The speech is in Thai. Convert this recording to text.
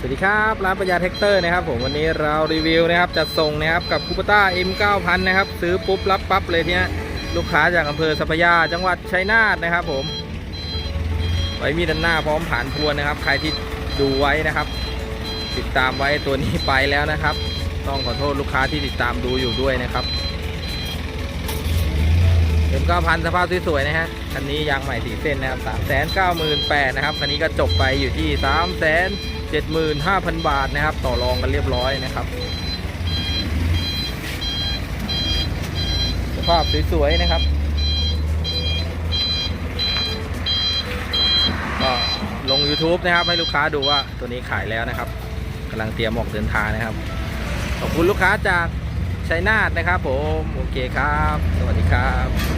สวัสดีครับร้านปัญญาแท็กเตอร์นะครับผมวันนี้เรารีวิวนะครับจัดส่งนะครับกับคูปต้า M9000 นะครับซื้อปุ๊บรับปั๊บเลยทีเนี้ยลูกค้าจากอำเภอสัพพยาจังหวัดชัยนาทนะครับผมไว้มีด้านหน้าพร้อมผ่านพวนนะครับ ใครที่ดูไว้นะครับ ติดตามไว้ตัวนี้ไปแล้วนะครับ ต้องขอโทษลูกค้าที่ติดตามดูอยู่ด้วยนะครับ เอ็มเก้าพันสภาพสวยๆนะฮะ คันนี้ยางใหม่สีเส้นนะครับสามแสนเก้าหมื่นแปดนะครับ คันนี้ก็จบไปอยู่ที่สามแสนเจ็ดหมื่นห้าพันบาทนะครับ ต่อรองกันเรียบร้อยนะครับ สภาพสวยๆนะครับ ก็ลง YouTube นะครับ ให้ลูกค้าดูว่าตัวนี้ขายแล้วนะครับกำลังเตรียมออกเดินทางนะครับ ขอบคุณลูกค้าจากชัยนาทนะครับผม โอเคครับ สวัสดีครับ